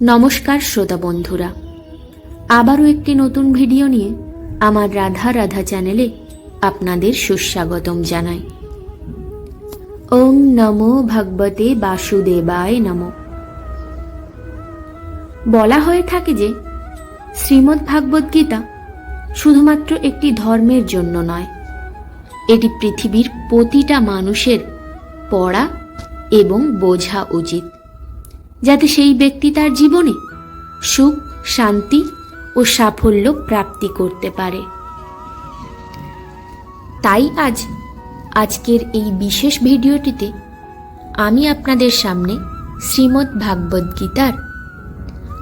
নমস্কার শ্রোতা বন্ধুরা। আবারও একটি নতুন ভিডিও নিয়ে আমার রাধা রাধা চ্যানেলে আপনাদের সুস্বাগতম জানাই। ওং নমো ভগবতে বাসুদেবায় নমো। বলা হয়ে থাকে যে, শ্রীমদ্ ভাগবত গীতা শুধুমাত্র একটি ধর্মের জন্য নয়, এটি পৃথিবীর প্রতিটা মানুষের পড়া এবং বোঝা উচিত। যাতে সেই ব্যক্তি তার জীবনে সুখ, শান্তি ও সাফল্য প্রাপ্তি করতে পারে। তাই আজ, আজকের এই বিশেষ ভিডিওটিতে আমি আপনাদের সামনে শ্রীমদ্ ভাগবত গীতার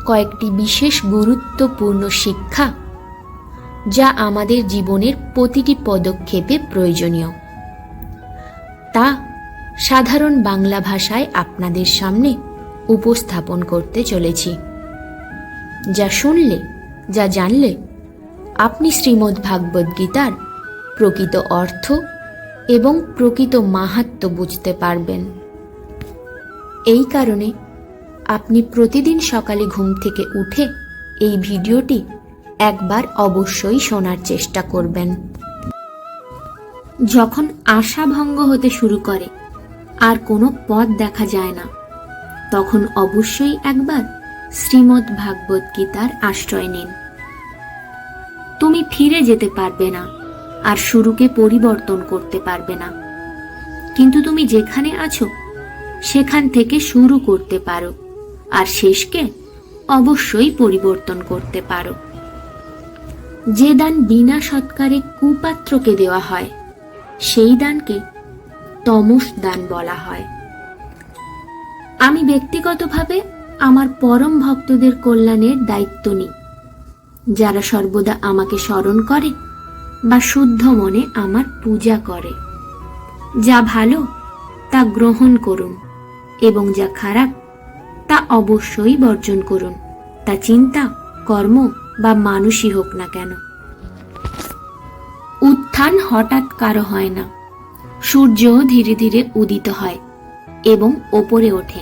কয়েকটি বিশেষ গুরুত্বপূর্ণ শিক্ষা যা আমাদের জীবনের প্রতিটি পদক্ষেপে প্রয়োজনীয়। তা সাধারণ বাংলা ভাষায় আপনাদের সামনে উপস্থাপন করতে চলেছি। যা শুনলে, যা জানলে, আপনি শ্রীমদ্ ভাগবত গীতার প্রকৃত অর্থ এবং প্রকৃত মাহাত্ম বুঝতে পারবেন। এই কারণে আপনি প্রতিদিন সকালে ঘুম থেকে উঠে এই ভিডিওটি একবার অবশ্যই শোনার চেষ্টা করবেন। যখন আশা ভঙ্গ হতে শুরু করে, আর কোনো পথ দেখা যায় না। তখন অবশ্যই একবার শ্রীমদ্ ভাগবত গীতার আশ্রয় নিন। তুমি ফিরে যেতে পারবে না আর শুরুকে পরিবর্তন করতে পারবে না। কিন্তু তুমি যেখানে আছো, সেখান থেকে শুরু করতে পারো আর শেষকে অবশ্যই পরিবর্তন করতে পারো। যে দান বিনা সৎকারে কুপাত্রকে দেওয়া হয়, সেই দানকে তমস দান বলা হয়। আমি ব্যক্তিগতভাবে আমার পরম ভক্তদের কল্যাণের দায়িত্ব নিই। যারা সর্বদা আমাকে স্মরণ করে বা শুদ্ধ মনে আমার পূজা করে। যা ভালো, তা গ্রহণ করুন এবং যা খারাপ, তা অবশ্যই বর্জন করুন। তা চিন্তা, কর্ম বা মানুষই হোক না কেন। উত্থান হঠাৎ কারও হয় না। সূর্য ধীরে ধীরে উদিত হয়। এবং ওপরে ওঠে।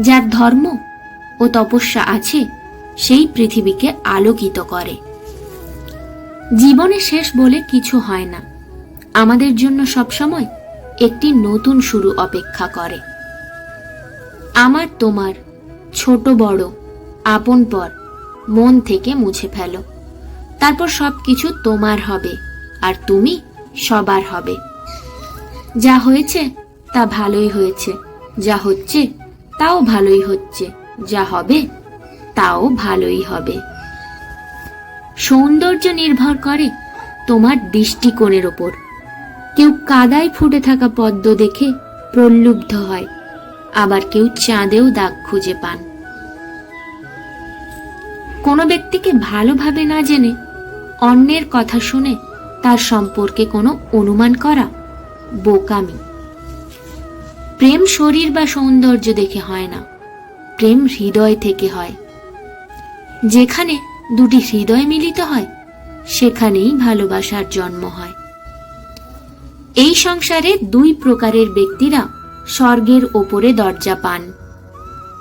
যার ধর্ম ও তপস্যা আছে, সেই পৃথিবীকে আলোকিত করে। জীবনে শেষ বলে কিছু হয় না। আমাদের জন্য সবসময় একটি নতুন শুরু অপেক্ষা করে। আমার, তোমার, ছোট, বড়, আপন পর মন থেকে মুছে ফেলো। তারপর সবকিছু তোমার হবে আর তুমি সবার হবে। যা হয়েছে তা ভালোই হয়েছে। যা হচ্ছে, তাও ভালোই হচ্ছে। যা হবে, তাও ভালোই হবে। সৌন্দর্য নির্ভর করে তোমার দৃষ্টিকোণের ওপর। কেউ কাদায় ফুটে থাকা পদ্ম দেখে প্রলুব্ধ হয়, আবার কেউ চাঁদেও দাগ খুঁজে পান। কোনো ব্যক্তিকে ভালোভাবে না জেনে অন্যের কথা শুনে তার সম্পর্কে কোনো অনুমান করা বোকামি। প্রেম শরীর বা সৌন্দর্য দেখে হয় না। প্রেম হৃদয় থেকে হয়। যেখানে দুটি হৃদয় মিলিত হয়, সেখানেই ভালোবাসার জন্ম হয়। এই সংসারে দুই প্রকারের ব্যক্তিরা স্বর্গের ওপরে দরজা পান।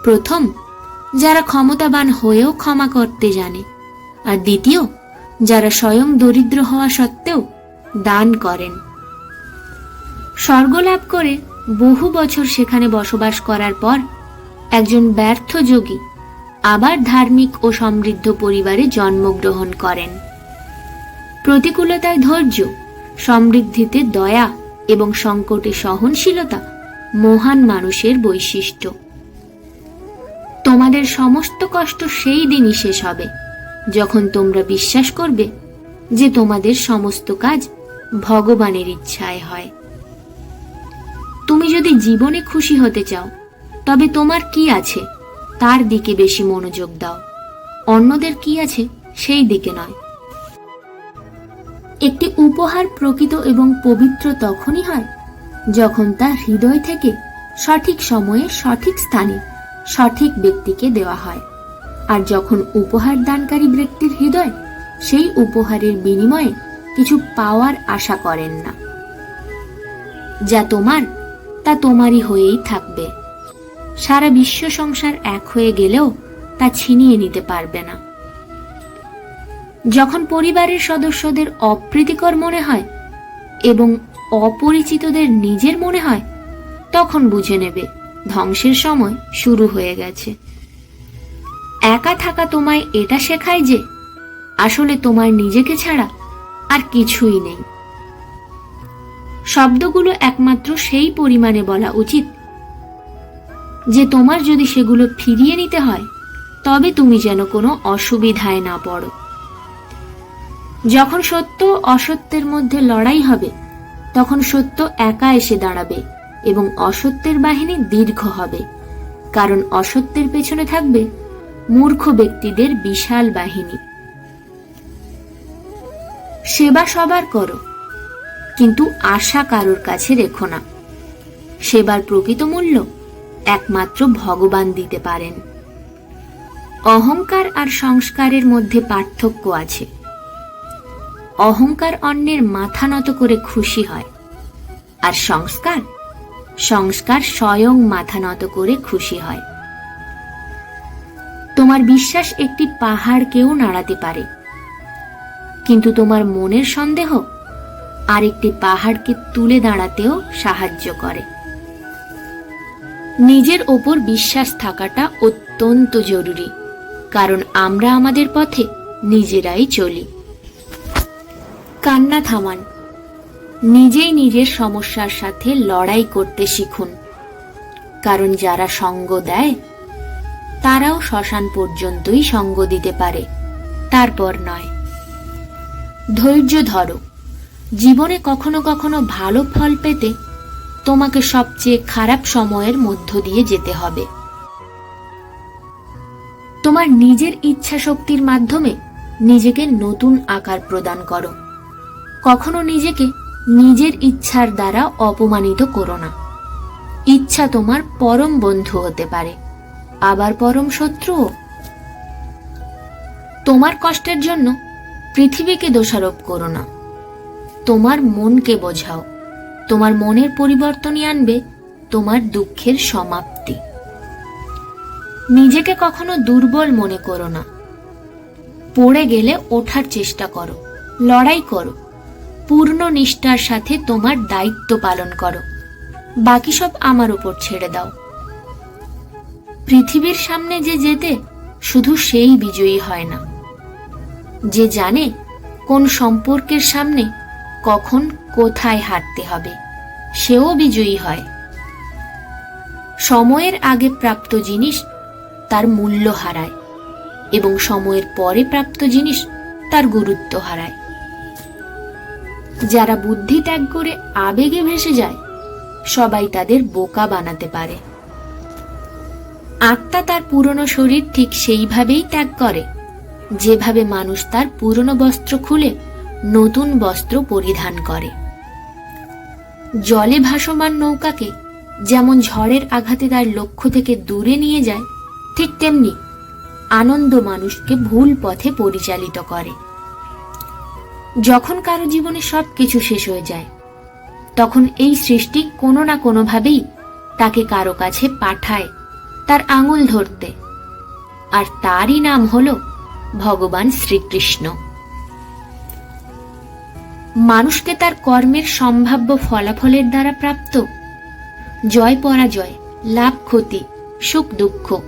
প্রথম, যারা ক্ষমতাবান হয়েও ক্ষমা করতে জানে, আর দ্বিতীয়, যারা স্বয়ং দরিদ্র হওয়া সত্ত্বেও দান করেন। স্বর্গ লাভ করে বহু বছর সেখানে বসবাস করার পর একজন ব্যর্থ যোগী আবার ধার্মিক ও সমৃদ্ধ পরিবারে জন্মগ্রহণ করেন। প্রতিকূলতায় ধৈর্য, সমৃদ্ধিতে দয়া এবং সংকটে সহনশীলতা মহান মানুষের বৈশিষ্ট্য। তোমাদের সমস্ত কষ্ট সেই দিনই শেষ হবে, যখন তোমরা বিশ্বাস করবে যে তোমাদের সমস্ত কাজ ভগবানের ইচ্ছায় হয়। তুমি যদি জীবনে খুশি হতে চাও, তবে তোমার কি আছে? তার দিকে বেশি মনোযোগ দাও। অন্যদের কি আছে, সেই দিকে নয়। একটি উপহার প্রকৃত এবং পবিত্র তখনই হয় যখন তা হৃদয় থেকে সঠিক সময়ে সঠিক স্থানে সঠিক ব্যক্তিকে দেওয়া হয়। আর যখন উপহার দানকারী ব্যক্তির হৃদয় সেই উপহারের বিনিময়ে কিছু পাওয়ার আশা করেন না। যা তোমার তা তোমারই হয়েই থাকবে। সারা বিশ্ব সংসার এক হয়ে গেলেও তা ছিনিয়ে নিতে পারবে না। যখন পরিবারের সদস্যদের অপ্রীতিকর মনে হয় এবং অপরিচিতদের নিজের মনে হয়, তখন বুঝে নেবে ধ্বংসের সময় শুরু হয়ে গেছে। একা থাকা তোমায় এটা শেখায় যে আসলে তোমার নিজেকে ছাড়া আর কিছুই নেই। শব্দগুলো একমাত্র সেই পরিমাণে বলা উচিত। যে তোমার যদি সেগুলো ফিরিয়ে নিতে হয়, তবে তুমি যেন কোনো অসুবিধায় না পড়ো। যখন সত্য অসত্যের মধ্যে লড়াই হবে, তখন সত্য একা এসে দাঁড়াবে এবং অসত্যের বাহিনী দীর্ঘ হবে, কারণ অসত্যের পেছনে থাকবে মূর্খ ব্যক্তিদের বিশাল বাহিনী। সেবা সবার করো কিন্তু আশা কারোর কাছে রেখো না। সেবার প্রকৃত মূল্য একমাত্র ভগবান দিতে পারেন। অহংকার আর সংস্কারের মধ্যে পার্থক্য আছে। অহংকার অন্যের মাথা নত করে খুশি হয়, আর সংস্কার সংস্কার স্বয়ং মাথা নত করে খুশি হয়। তোমার বিশ্বাস একটি পাহাড়কেও নাড়াতে পারে, কিন্তু তোমার মনের সন্দেহ আরেকটি পাহাড়কে তুলে দাঁড়াতেও সাহায্য করে। নিজের ওপর বিশ্বাস থাকাটা অত্যন্ত জরুরি, কারণ আমরা আমাদের পথে নিজেরাই চলি। কান্না থামান, নিজেই নিজের সমস্যার সাথে লড়াই করতে শিখুন, কারণ যারা সঙ্গ দেয়, তারাও শ্মশান পর্যন্তই সঙ্গ দিতে পারে, তারপর নয়। ধৈর্য ধরো। জীবনে কখনো কখনো ভালো ফল পেতে তোমাকে সবচেয়ে খারাপ সময়ের মধ্য দিয়ে যেতে হবে। তোমার নিজের ইচ্ছা শক্তির মাধ্যমে নিজেকে নতুন আকার প্রদান করো। কখনো নিজেকে নিজের ইচ্ছার দ্বারা অপমানিত করো না। ইচ্ছা তোমার পরম বন্ধু হতে পারে, আবার পরম শত্রুও। তোমার কষ্টের জন্য পৃথিবীকে দোষারোপ করো না। তোমার মনকে বোঝাও। তোমার মনের পরিবর্তনই আনবে, তোমার দুঃখের সমাপ্তি। নিজেকে কখনো দুর্বল মনে করো না। পড়ে গেলে ওঠার চেষ্টা করো, লড়াই করো, পূর্ণ নিষ্ঠার সাথে তোমার দায়িত্ব পালন করো। বাকি সব আমার উপর ছেড়ে দাও। পৃথিবীর সামনে যে যেতে, শুধু সেই বিজয়ী হয় না। যে জানে কোন সম্পর্কের সামনে কখন কোথায় হাঁটতে হবে, সেও বিজয়ী হয়। সময়ের আগে প্রাপ্ত জিনিস তার মূল্য হারায় এবং সময়ের পরে প্রাপ্ত জিনিস তার গুরুত্ব হারায়। যারা বুদ্ধি ত্যাগ করে আবেগে ভেসে যায়, সবাই তাদের বোকা বানাতে পারে। আত্মা তার পুরনো শরীর ঠিক সেইভাবেই ত্যাগ করে, যেভাবে মানুষ তার পুরনো বস্ত্র খুলে নতুন বস্ত্র পরিধান করে। জলে ভাসমান নৌকাকে যেমন ঝড়ের আঘাতে তার লক্ষ্য থেকে দূরে নিয়ে যায়, ঠিক তেমনি আনন্দ মানুষকে ভুল পথে পরিচালিত করে। যখন কারও জীবনে সব কিছু শেষ হয়ে যায়, তখন এই সৃষ্টি কোনো না কোনোভাবেই তাকে কারও কাছে পাঠায় তার আঙুল ধরতে। আর তারই নাম হল ভগবান শ্রীকৃষ্ণ। মানুষকে তার কর্মের সম্ভাব্য ফলাফলের দ্বারা প্রাপ্ত। জয় পরাজয়, লাভ ক্ষতি, সুখ দুঃখ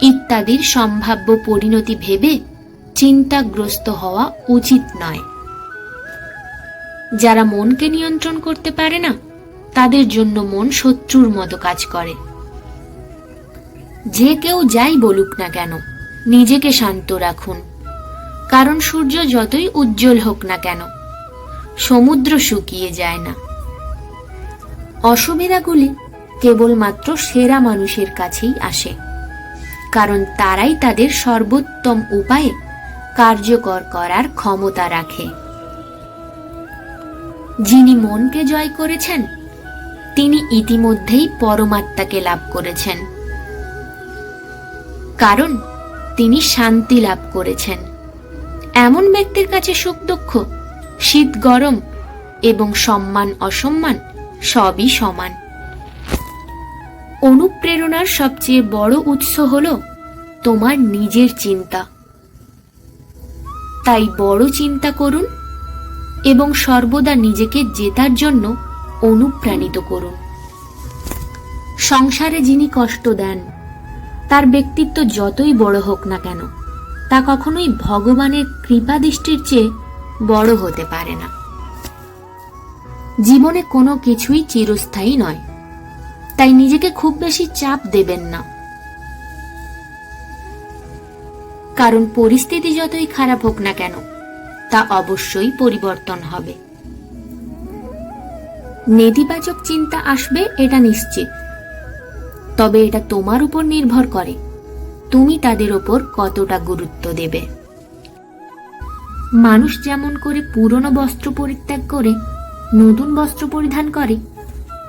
ইত্যাদির সম্ভাব্য পরিণতি ভেবে চিন্তাগ্রস্ত হওয়া উচিত নয়। যারা মনকে নিয়ন্ত্রণ করতে পারে না, তাদের জন্য মন শত্রুর মতো কাজ করে। যে কেউ যাই বলুক না কেন, নিজেকে শান্ত রাখুন। কারণ সূর্য যতই উজ্জ্বল হোক না কেন সমুদ্র শুকিয়ে যায় না। অসুবিধাগুলি কেবলমাত্র সেরা মানুষের কাছেই আসে, কারণ তারাই তাদের সর্বোত্তম উপায়ে কার্যকর করার ক্ষমতা রাখে। যিনি মনকে জয় করেছেন, তিনি ইতিমধ্যেই পরমাত্মাকে লাভ করেছেন। কারণ তিনি শান্তি লাভ করেছেন। এমন ব্যক্তির কাছে সুখ দুঃখ শীত গরম এবং সম্মান অসম্মান সবই সমান। অনুপ্রেরণার সবচেয়ে বড় উৎস হল তোমার নিজের চিন্তা। তাই বড় চিন্তা করুন এবং সর্বদা নিজেকে জেতার জন্য অনুপ্রাণিত করুন। সংসারে যিনি কষ্ট দেন, তার ব্যক্তিত্ব যতই বড় হোক না কেন, তা কখনোই ভগবানের কৃপা দৃষ্টির চেয়ে বড় হতে পারে না। জীবনে কোনো কিছুই চিরস্থায়ী নয়। তাই নিজেকে খুব বেশি চাপ দেবেন না। কারণ পরিস্থিতি যতই খারাপ হোক না কেন, তা অবশ্যই পরিবর্তন হবে। নেতিবাচক চিন্তা আসবে, এটা নিশ্চিত। তবে এটা তোমার উপর নির্ভর করে। তুমি তাদের ওপর কতটা গুরুত্ব দেবে। মানুষ যেমন করে পুরনো বস্ত্র পরিত্যাগ করে, নতুন বস্ত্র পরিধান করে,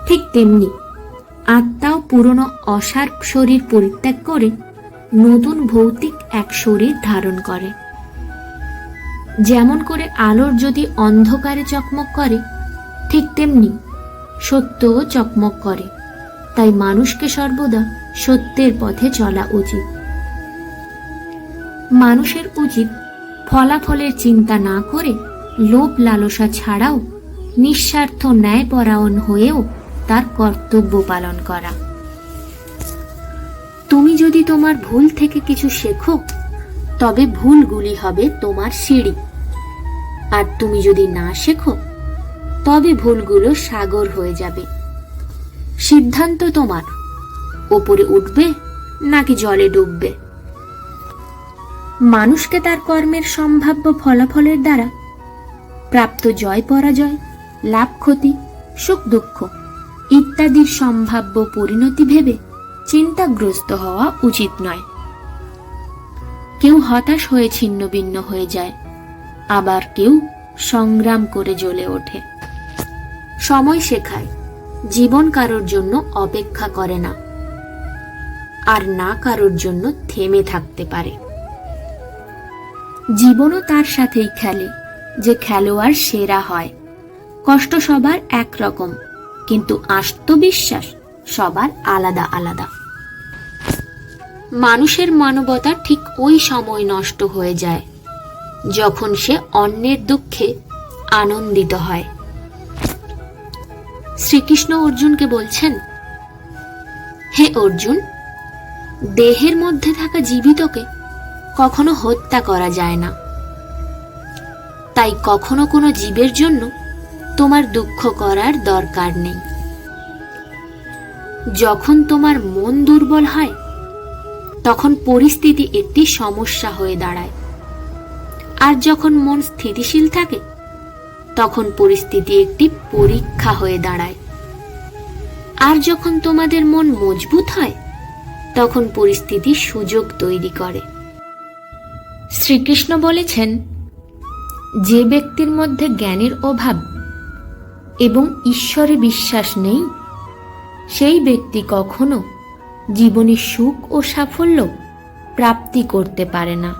ঠিক তেমনি আত্মাও পুরনো অসার শরীর পরিত্যাগ করে, নতুন ভৌতিক এক শরীর ধারণ করে। যেমন করে আলোর যদি অন্ধকারে চকমক করে, ঠিক তেমনি সত্যও চকমক করে। তাই মানুষকে সর্বদা সত্যের পথে চলা উচিত। মানুষের উচিত ফলাফলের চিন্তা না করে লোভ লালসা ছাড়াও নিঃস্বার্থ ন্যায়পরায়ণ হয়েও তার কর্তব্য পালন করা। তুমি যদি তোমার ভুল থেকে কিছু শেখো, তবে ভুলগুলি হবে তোমার সিঁড়ি। আর তুমি যদি না শেখো, তবে ভুলগুলো সাগর হয়ে যাবে। সিদ্ধান্ত তোমার। ওপরে উঠবে নাকি জলে ডুববে? মানুষকে তার কর্মের সম্ভাব্য ফলাফলের দ্বারা প্রাপ্ত জয়, পরাজয়, লাভ, ক্ষতি, সুখ, দুঃখ ইত্যাদির সম্ভাব্য পরিণতি ভেবে চিন্তাগ্রস্ত হওয়া উচিত নয়। কেউ হতাশ হয়ে ছিন্ন ভিন্ন হয়ে যায়, আবার কেউ সংগ্রাম করে জ্বলে ওঠে। সময় শেখায়, জীবন কারোর জন্য অপেক্ষা করে না, আর না কারোর জন্য থেমে থাকতে পারে। জীবনও তার সাথেই খেলে, যে খেলোয়াড় সেরা হয়। কষ্ট সবার একরকম কিন্তু আত্মবিশ্বাস সবার আলাদা আলাদা। মানুষের মানবতা ঠিক ওই সময় নষ্ট হয়ে যায়, যখন সে অন্যের দুঃখে আনন্দিত হয়। শ্রীকৃষ্ণ অর্জুনকে বলছেন, হে অর্জুন, দেহের মধ্যে থাকা জীবিতকে কখনো হত্যা করা যায় না। তাই কখনো কোনো জীবের জন্য তোমার দুঃখ করার দরকার নেই। যখন তোমার মন দুর্বল হয়, তখন পরিস্থিতি একটি সমস্যা হয়ে দাঁড়ায়। আর যখন মন স্থিতিশীল থাকে, তখন পরিস্থিতি একটি পরীক্ষা হয়ে দাঁড়ায়। আর যখন তোমাদের মন মজবুত হয়, তখন পরিস্থিতি সুযোগ তৈরি করে। শ্রীকৃষ্ণ বলেছেন, যে ব্যক্তির মধ্যে জ্ঞানের অভাব এবং ঈশ্বরে বিশ্বাস নেই, সেই ব্যক্তি কখনো জীবনে সুখ ও সাফল্য প্রাপ্তি করতে পারে না।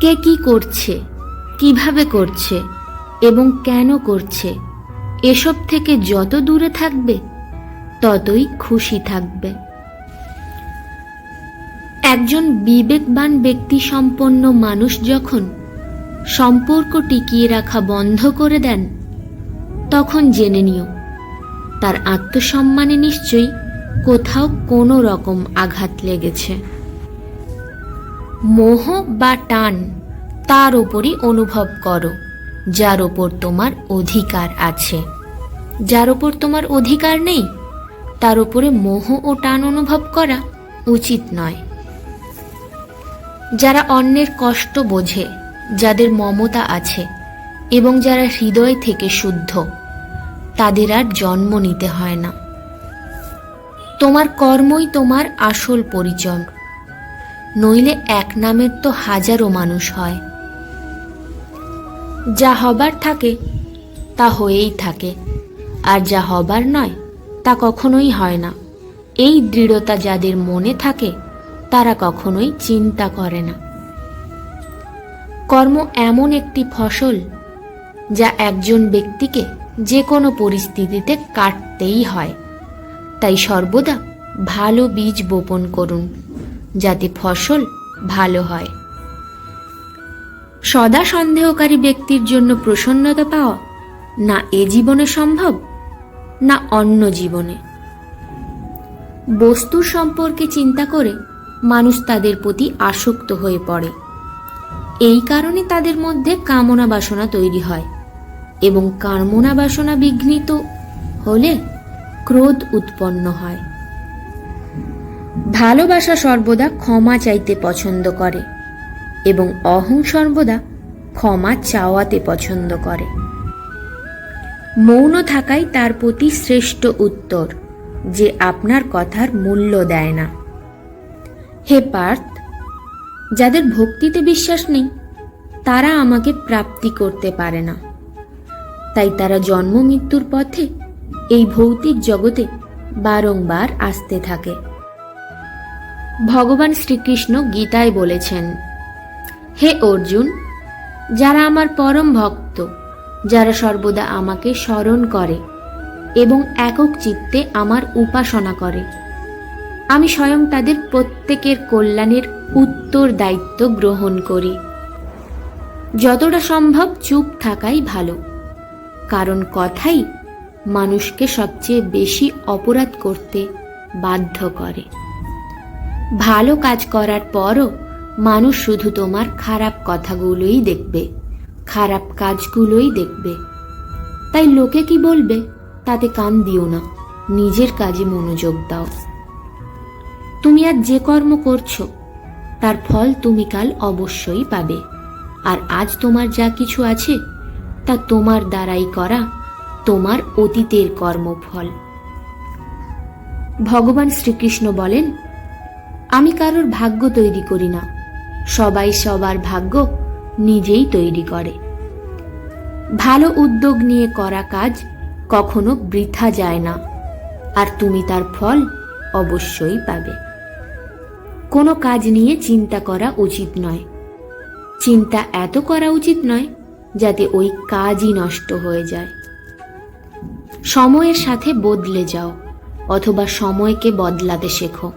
কে কি করছে, কীভাবে করছে এবং কেন করছে, এসব থেকে যত দূরে থাকবে, ততই খুশি থাকবে। একজন বিবেকবান ব্যক্তি সম্পন্ন মানুষ যখন সম্পর্ক টিকিয়ে রাখা বন্ধ করে দেন, তখন জেনে নিও, তার আত্মসম্মানে নিশ্চয়ই কোথাও কোনো রকম আঘাত লেগেছে। মোহ বা টান তার ওপরই অনুভব করো, যার ওপর তোমার অধিকার আছে। যার ওপর তোমার অধিকার নেই, তার উপরে মোহ ও টান অনুভব করা উচিত নয়। যারা অন্যের কষ্ট বোঝে, যাদের মমতা আছে, এবং যারা হৃদয় থেকে শুদ্ধ, তাদের আর জন্ম নিতে হয় না। তোমার কর্মই তোমার আসল পরিচয়। নইলে এক নামের তো হাজারো মানুষ হয়। যা হবার থাকে, তা হয়েই থাকে, আর যা হবার নয়, তা কখনোই হয় না। এই দৃঢ়তা যাদের মনে থাকে তারা কখনোই চিন্তা করে না। কর্ম এমন একটি ফসল যা একজন ব্যক্তিকে যে কোনো পরিস্থিতিতে কাটতেই হয়। তাই সর্বদা ভালো বীজ বপন করুন, যাতে ফসল ভালো হয়। সদা সন্দেহকারী ব্যক্তির জন্য প্রসন্নতা পাওয়া না এ জীবনে সম্ভব, না অন্য জীবনে। বস্তুর সম্পর্কে চিন্তা করে মানুষ তাদের প্রতি আসক্ত হয়ে পড়ে। এই কারণে তাদের মধ্যে কামনা বাসনা তৈরি হয় এবং কামনা বাসনা বিঘ্নিত হলে ক্রোধ উৎপন্ন হয়। ভালোবাসা সর্বদা ক্ষমা চাইতে পছন্দ করে এবং অহং সর্বদা ক্ষমা চাওয়াতে পছন্দ করে। মৌন থাকাই তার প্রতি শ্রেষ্ঠ উত্তর, যে আপনার কথার মূল্য দেয় না। হে পার্থ, যাদের ভক্তিতে বিশ্বাস নেই, তারা আমাকে প্রাপ্তি করতে পারে না। তাই তারা জন্ম মৃত্যুর পথে এই ভৌতিক জগতে বারংবার আসতে থাকে। ভগবান শ্রীকৃষ্ণ গীতায় বলেছেন, হে অর্জুন, যারা আমার পরম ভক্ত, যারা সর্বদা আমাকে স্মরণ করে এবং একক চিত্তে আমার উপাসনা করে আমি স্বয়ং তাদের প্রত্যেকের কল্যাণের উত্তর দায়িত্ব গ্রহণ করি। যতটা সম্ভব চুপ থাকাই ভালো, কারণ কথাই মানুষকে সবচেয়ে বেশি অপরাধ করতে বাধ্য করে। ভালো কাজ করার পরও মানুষ শুধু তোমার খারাপ কথাগুলোই দেখবে, খারাপ কাজগুলোই দেখবে। তাই লোকে কি বলবে? তাতে কান দিও না, নিজের কাজে মনোযোগ দাও। তুমি আজ যে কর্ম করছ, তার ফল তুমি কাল অবশ্যই পাবে। আর আজ তোমার যা কিছু আছে, তা তোমার দ্বারাই করা তোমার অতীতের কর্মফল। ভগবান শ্রীকৃষ্ণ বলেন, আমি কারোর ভাগ্য তৈরি করি না। সবাই সবার ভাগ্য নিজেই তৈরি করে। ভালো উদ্যোগ নিয়ে করা কাজ কখনো বৃথা যায় না। আর তুমি তার ফল অবশ্যই পাবে। কোনো কাজ নিয়ে চিন্তা করা উচিত নয়। চিন্তা এত করা উচিত নয়, যাতে ওই কাজই নষ্ট হয়ে যায়। সময়ের সাথে বদলে যাও, অথবা সময়কে বদলাতে শেখো।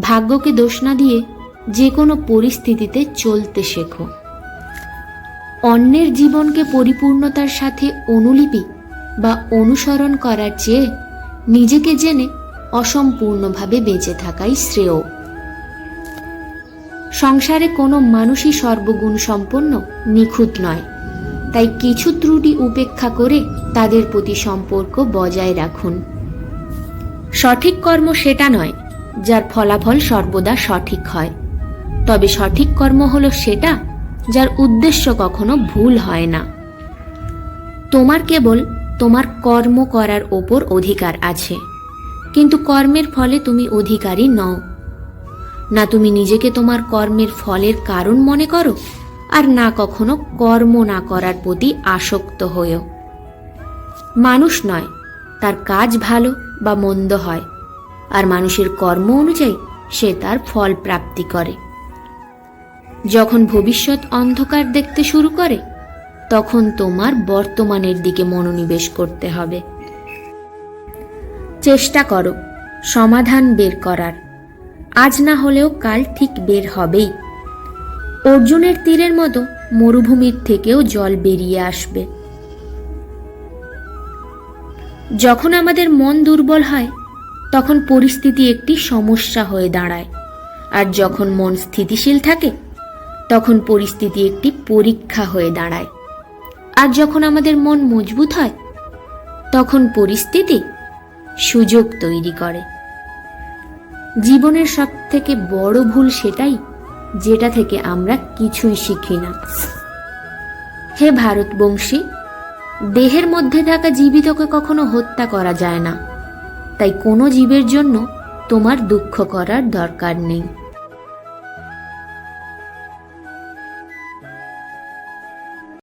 ভাগ্যকে দোষ না দিয়ে যে কোনো পরিস্থিতিতে চলতে শেখো। অন্যের জীবনকে পরিপূর্ণতার সাথে অনুলিপি বা অনুসরণ করার চেয়ে নিজেকে জেনে অসম্পূর্ণভাবে বেঁচে থাকাই শ্রেয়। সংসারে কোনো মানুষই সর্বগুণ সম্পন্ন, নিখুঁত নয়। তাই কিছু ত্রুটি উপেক্ষা করে তাদের প্রতি সম্পর্ক বজায় রাখুন। সঠিক কর্ম সেটা নয়, যার ফলাফল সর্বদা সঠিক হয়। তবে সঠিক কর্ম হলো সেটা, যার উদ্দেশ্য কখনো ভুল হয় না। তোমার কেবল তোমার কর্ম করার ওপর অধিকার আছে। কিন্তু কর্মের ফলে তুমি অধিকারী নও। না তুমি নিজেকে তোমার কর্মের ফলের কারণ মনে করো? আর না কখনো কর্ম না করার প্রতি আসক্ত হয়েও। মানুষ নয়, তার কাজ ভালো বা মন্দ হয়, আর মানুষের কর্ম অনুযায়ী সে তার ফল প্রাপ্তি করে। যখন ভবিষ্যৎ অন্ধকার দেখতে শুরু করে, তখন তোমার বর্তমানের দিকে মনোনিবেশ করতে হবে। চেষ্টা করো, সমাধান বের করার। আজ না হলেও কাল ঠিক বের হবেই। অর্জুনের তীরের মতো মরুভূমির থেকেও জল বেরিয়ে আসবে। যখন আমাদের মন দুর্বল হয়, তখন পরিস্থিতি একটি সমস্যা হয়ে দাঁড়ায়। আর যখন মন স্থিতিশীল থাকে, তখন পরিস্থিতি একটি পরীক্ষা হয়ে দাঁড়ায়। আর যখন আমাদের মন মজবুত হয়, তখন পরিস্থিতি সুযোগ তৈরি করে। জীবনের সব থেকে বড় ভুল সেটাই, যেটা থেকে আমরা কিছুই শিখি না। হে ভারতবংশী, দেহের মধ্যে থাকা জীবিতকে কখনো হত্যা করা যায় না। তাই কোনো জীবের জন্য তোমার দুঃখ করার দরকার নেই।